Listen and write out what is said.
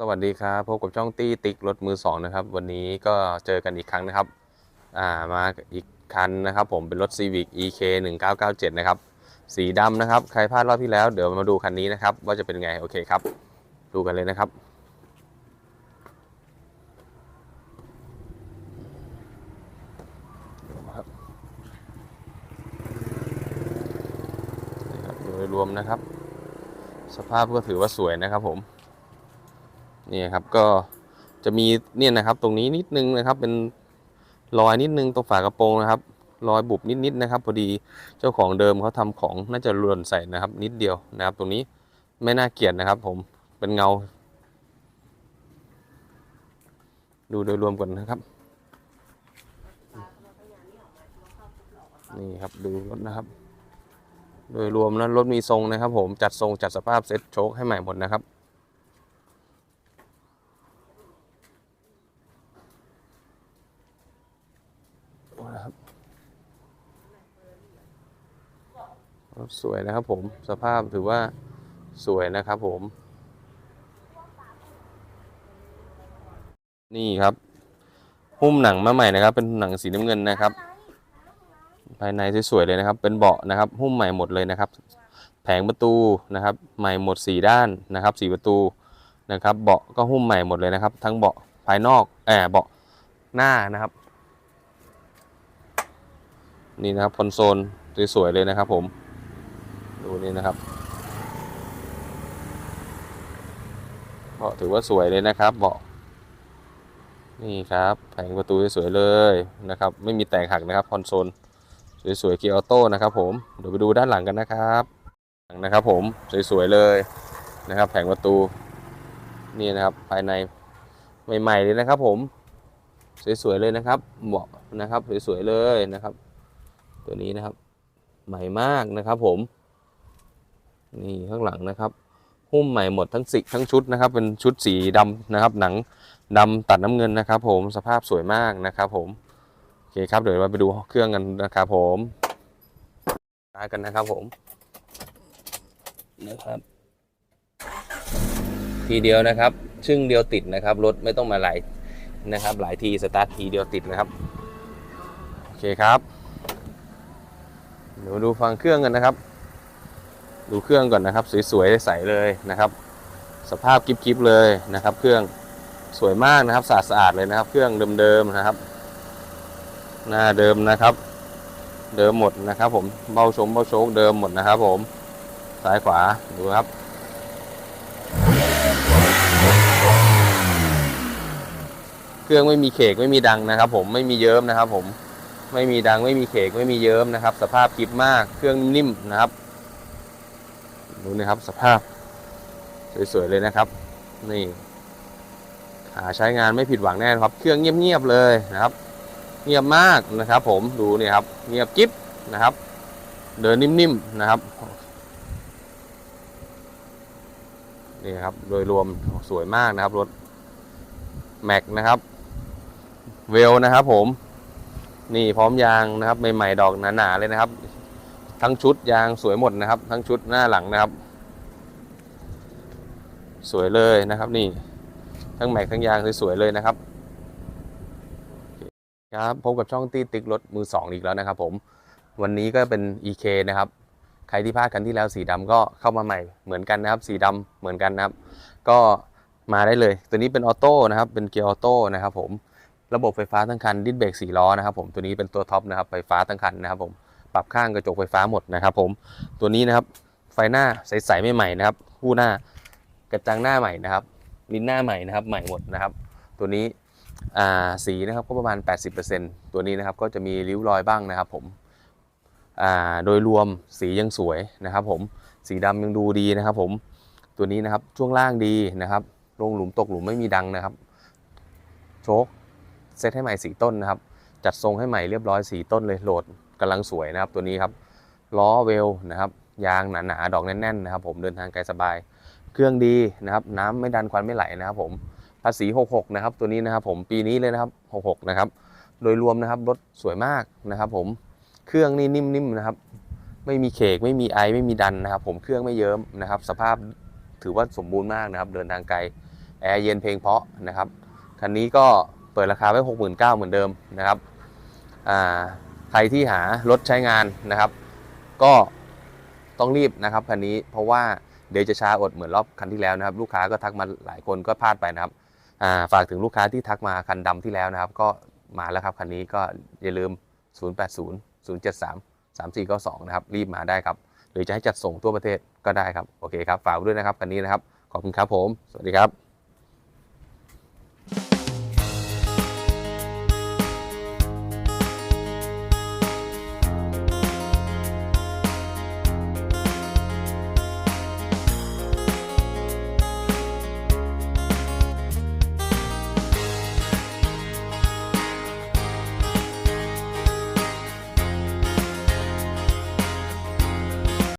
สวัสดีครับพบกับช่องตี้ติ๊กรถมือสองนะครับ วันนี้ก็เจอกันอีกครั้งนะครับอ่ามาอีกคันนะครับ ผมเป็นรถ Civic EK 1997นะครับสีดำนะครับ ใครพลาดรอบที่แล้วเดี๋ยวมาดูคันนี้นะครับ ว่าจะเป็นไงโอเคครับ ดูกันเลยนะครับครับนี่ครับโดยรวมนะครับ สภาพก็ถือว่าสวยนะครับผม นี่ครับก็จะมีเนี่ยนะครับ ตรงนี้นิดนึงนะครับ เป็นรอยนิดนึงตรงฝากระโปรงนะครับรอยบุบนิดๆนะครับ พอดีเจ้าของเดิมเขาทำของน่าจะหล่นใส่นะครับ นิดเดียวนะครับ ตรงนี้ไม่น่าเกลียดนะครับ ผมเป็นเงา ดูโดยรวมก่อนนะครับนี่ครับดูรถนะครับ โดยรวมแล้วรถมีทรงนะครับ ผมจัดทรงจัดสภาพเซ็ตโชคให้ใหม่หมดนะครับ สวยนะครับผมสภาพถือว่าสวยนะครับผม นี่ครับ หุ้มหนังมาใหม่นะครับ เป็นหนังสีน้ำเงินนะครับ ภายในสวยๆเลยนะครับ เป็นเบาะนะครับ หุ้มใหม่หมดเลยนะครับ แผงประตูนะครับ ใหม่หมดสีด้านนะครับสีประตูนะครับ เบาะก็หุ้มใหม่หมดเลยนะครับ ทั้งเบาะภายนอกแอบเบาะหน้านะครับ นี่นะครับคอนโซลสวยๆเลยนะครับผม นี่นะครับเบาะถือว่าสวยเลยนะครับเบาะนี่ครับ แผงประตูสวยๆเลยนะครับ ไม่มีแตกหักนะครับคอนโซลสวยๆเกียร์ออโต้นะครับ ผมเดี๋ยวไปดูด้านหลังกันนะครับหลังนะครับ ผมสวยๆเลยนะครับ แผงประตูนี่นะครับ ภายในใหม่ๆเลยนะครับ ผมสวยๆเลยนะครับเบาะนะครับสวยๆเลยนะครับ ตัวนี้นะครับ ใหม่มากนะครับ ผม นี่ข้างหลังนะครับ หุ้มใหม่หมดทั้งสิทั้งชุดนะครับ เป็นชุดสีดำนะครับ หนังดำตัดน้ำเงินนะครับ ผมสภาพสวยมากนะครับผมโอเคครับเดี๋ยวเราไปดูเครื่องกันนะครับผมมากันนะครับผมนะครับ ทีเดียวนะครับ ชึ่งเดียวติดนะครับรถไม่ต้องมาหลายนะครับ หลายทีสตาร์ททีเดียวติดนะครับโอเคครับเดี๋ยวดูฟังเครื่องกันนะครับ ดูเครื่องก่อนนะครับ สวยๆใสเลยนะครับ สภาพกิ๊บๆเลยนะครับ เครื่องสวยมากนะครับสะอาดๆเลยนะครับ เครื่องเดิมๆนะครับ หน้าเดิมนะครับ เดิมหมดนะครับ ผมเบ้าชมเบ้าโชคเดิมหมดนะครับ ผมซ้ายขวาดูครับเครื่องไม่มีเขกไม่มีดังนะครับ ผมไม่มีเยิ้มนะครับ ผมไม่มีดังไม่มีเขกไม่มีเยิ้มนะครับ สภาพกริบมากเครื่องนิ่มนะครับ ดูนะครับสภาพ สวยๆเลยนะครับ นี่ หาใช้งานไม่ผิดหวังแน่นครับ เครื่องเงียบๆเลยนะครับ เงียบมากนะครับ ผมดูนี่ครับ เงียบกิ๊บนะครับ เดินนิ่มๆนะครับนี่ครับโดยรวมสวยมากนะครับรถแม็กนะครับเวลนะครับผม นี่พร้อมยางนะครับใหม่ๆดอกหนาๆเลยนะครับ ทั้งชุดยางสวยหมดนะครับ ทั้งชุดหน้าหลังนะครับ สวยเลยนะครับ นี่ ทั้งแม็กทั้งยางสวยๆเลยนะครับครับพบกับช่องตีติ๊กรถมือสองอีกแล้วนะครับผมวันนี้ก็เป็น EK นะครับ ใครที่พลาดกันที่แล้วสีดำก็เข้ามาใหม่เหมือนกันนะครับ สีดำเหมือนกันนะครับ ก็มาได้เลย ตัวนี้เป็นออโต้นะครับ เป็นเกียร์ออโต้นะครับผม ระบบไฟฟ้าทั้งคัน ดิสเบรก4ล้อนะครับผม ตัวนี้เป็นตัวท็อปนะครับ ไฟฟ้าทั้งคันนะครับผม ปรับข้างกระจกไฟฟ้าหมดนะครับ ผมตัวนี้นะครับไฟหน้าใสๆใหม่ๆนะครับคู่หน้ากระจังหน้าใหม่นะครับลิ้นหน้าใหม่นะครับ ใหม่หมดนะครับ ตัวนี้สีนะครับก็ประมาณ 80%ตัวนี้นะครับก็จะมีริ้วรอยบ้างนะครับ ผมโดยรวมสียังสวยนะครับ ผมสีดำยังดูดีนะครับ ผมตัวนี้นะครับช่วงล่างดีนะครับลงหลุมตกหลุมไม่มีดังนะครับ โชคเซตให้ใหม่สีต้นนะครับ จัดทรงให้ใหม่เรียบร้อยสีต้นเลยโหลดกำลังสวยนะครับตัวนี้ครับล้อเวลนะครับยางหนาๆดอกแน่นๆนะครับ ผมเดินทางไกลสบาย เครื่องดีนะครับ น้ำไม่ดันควันไม่ไหลนะครับผมภาษี 66 นะครับ ตัวนี้นะครับ ผมปีนี้เลยนะครับ 66 นะครับ โดยรวมนะครับรถสวยมากนะครับ ผมเครื่องนี่นิ่มๆนะครับ ไม่มีเคกไม่มีไอไม่มีดันนะครับ ผมเครื่องไม่เยิ้มนะครับ สภาพถือว่าสมบูรณ์มากนะครับ เดินทางไกลแอร์เย็นเพลงเพาะนะครับคันนี้ก็เปิดราคาไว้ 69,000เหมือนเดิมนะครับ ใครที่หารถใช้งานนะครับ ก็ต้องรีบนะครับคันนี้เพราะว่าเดี๋ยวจะช้าอดเหมือนรอบคันที่แล้วนะครับ ลูกค้าก็ทักมาหลายคนก็พลาดไปนะครับาฝากถึงลูกค้าที่ทักมาคันดำที่แล้วนะครับ ก็มาแล้วครับคันนี้ก็อย่าลืม 080 073 3492 นะครับ รีบมาได้ครับ หรือจะให้จัดส่งทั่วประเทศก็ได้ครับ โอเคครับ ฝากด้วยนะครับคันนี้นะครับ ขอบคุณครับผม สวัสดีครับ